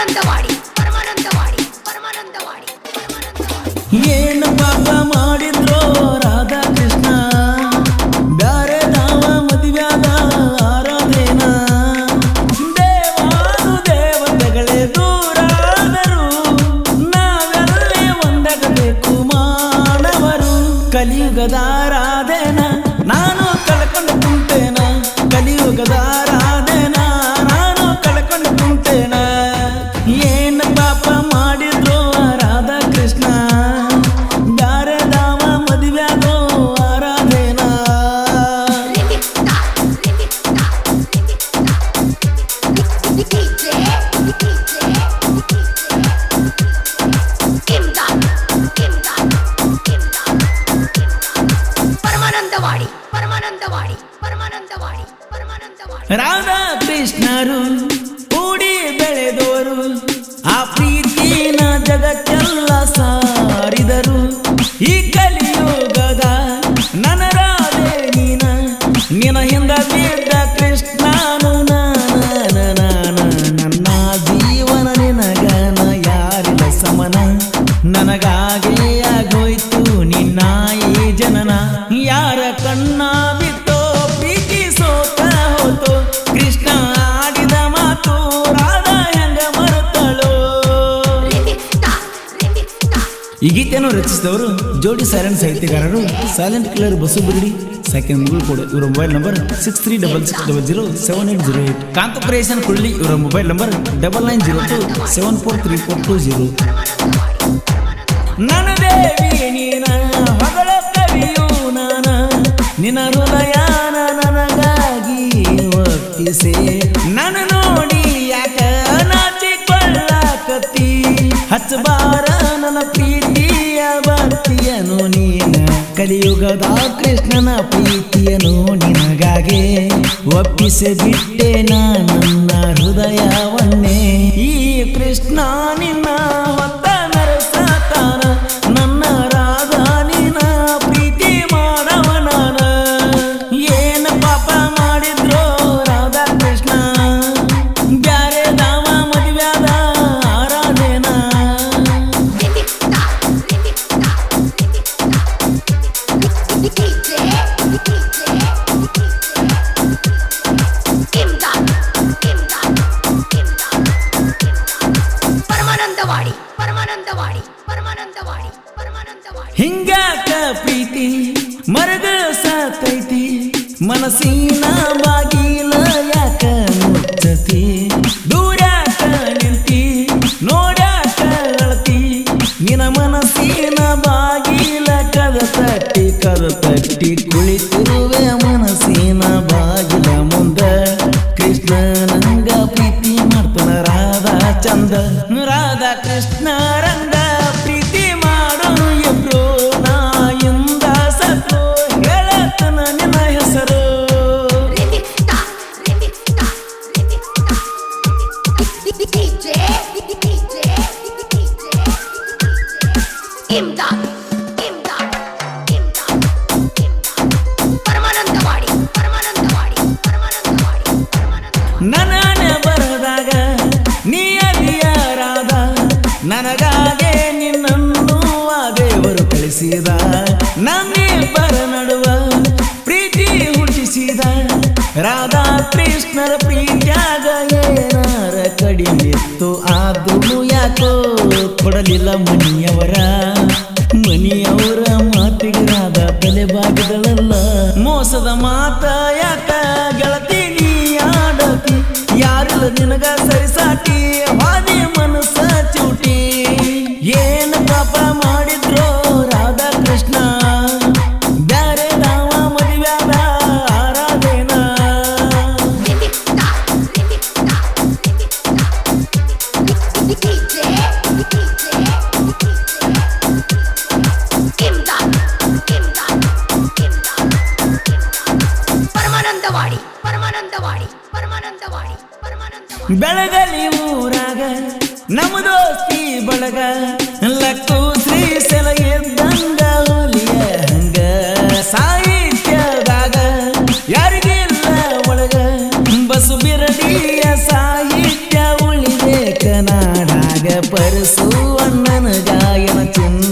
ಪರಮಾನಂದವಾಡಿ ಪರಮಾನಂದವಾಡಿ ಪರಮಾನಂದವಾಡಿ ಪರಮಾನಂದವಾಡಿ. ಏನು ಪಾಪ ಮಾಡಿದ್ರೋ ರಾಧಾ ಕೃಷ್ಣ ಬ್ಯಾರೆ ದಾವ ಮದುವ್ಯಾದ ಆರಾಧೇನ? ದೇವಾನು ದೇವತೆಗಳೇ ದೂರಾದರು. ನಾವೆಲ್ಲೇ ಒಂದಾಗಬೇಕು ಮಾನವರು. ಕಲಿಯುಗದ ರಾಧಾ ಕೃಷ್ಣರು ಕೂಡಿ ಬೆಳೆದವರು, ಆ ಪ್ರೀತಿನ ಜಗತ್ತೆಲ್ಲ ಸಾರಿದರು. ಈ ಕಲಿಯುಗದ ನನ್ನ ರಾಧೆ ನೀನ ನಿನ ಹಿಂದ ಈ ಗೀತೆಯನ್ನು ರಚಿಸಿದವರು ಜೋಡಿ ಸೈಲೆಂಟ್ ಸಾಹಿತ್ಯಗಾರರು ಸೈಲೆಂಟ್ ಕಿಲ್ಲರ್ ಬಸು ಸೆಕೆಂಡ್ ಮುಗುಳು ಕೂಡ, ಇವರ mobile number six three double six double zero seven eight zero eight Kanta Kulli, ಇವರ mobile number double nine zero two seven four three four two zero ನನ್ನ ದೇವಿ ನೀನ ಕವಿಯು ನಾನ. ನಿನ್ನ ನನಗಾಗಿ ನನ್ನ ನೋಡಿ ಹಚ್ಚಬಾರ ಕಲಿಯುಗದ ಕೃಷ್ಣನ ಪ್ರೀತಿಯನು ನಿನಗಾಗೆ ಒಪ್ಪಿಸಿ ಬಿಟ್ಟೆ ನನ್ನ ಹೃದಯವನ್ನೇ. ಈ ಕೃಷ್ಣ ನಿನ್ನ ಮನಸ್ಸಿನ ಬಾಗಿಲ ಯಾಕ ಮುಚ್ಚತಿ? ದೂರಾಕ ನಿಂತಿ, ನೋಡಾಕ ಅಳತಿ? ನಿನ ಮನಸ್ಸಿನ ಬಾಗಿಲ ಕದ ತಟ್ಟಿ ಕದ ತಟ್ಟಿ ಕುಳಿತಿರುವೆ ಮನಸ್ಸಿನ ಬಾಗಿಲ ಮುಂದ. ಕೃಷ್ಣ ನಂಗ ಪ್ರೀತಿ ಮಾಡ್ತಾನ ರಾಧಾ ಚಂದ. ರಾಧಾ ಕೃಷ್ಣ ಕಳಿಸಿದ ನಮ್ಮಿಬ್ಬರ ನಡುವ ಪ್ರೀತಿ ಹುಟ್ಟಿಸಿದ ರಾಧಾ ಕೃಷ್ಣರ ಪ್ರೀತ್ಯಾಗ ಏನಾರ ಕಡಿಮಿತ್ತು, ಆದ್ರೂ ಯಾಕೋ ಕೊಡಲಿಲ್ಲ ಮನಿಯವರ. ಮನಿಯವರ ಮಾತಿಗೆ ರಾಧಾ ತಲೆ ಬಾಗಿದಳಲ್ಲ. ಮೋಸದ ಮಾತ ಯಾಕ ಬೆಳಗಲಿ ಊರಾಗ, ನಮ್ಮ ದೋಸ್ತಿ ಬಳಗ, ಲಕ್ಕು ಶ್ರೀ ಸೆಲೆಯದ್ದಂಗ ಹೋಲಿಯ ಹಂಗ. ಸಾಹಿತ್ಯದಾಗ ಯಾರಿಗಿಲ್ಲ ಒಳಗ? ಬಸು ಬಿರಡಿಯ ಸಾಹಿತ್ಯ ಉಳಿದೆ ನಾಡಾಗ ಪರಸು ಅಣ್ಣನ ಗಾಯನ ಚುನ್ನ.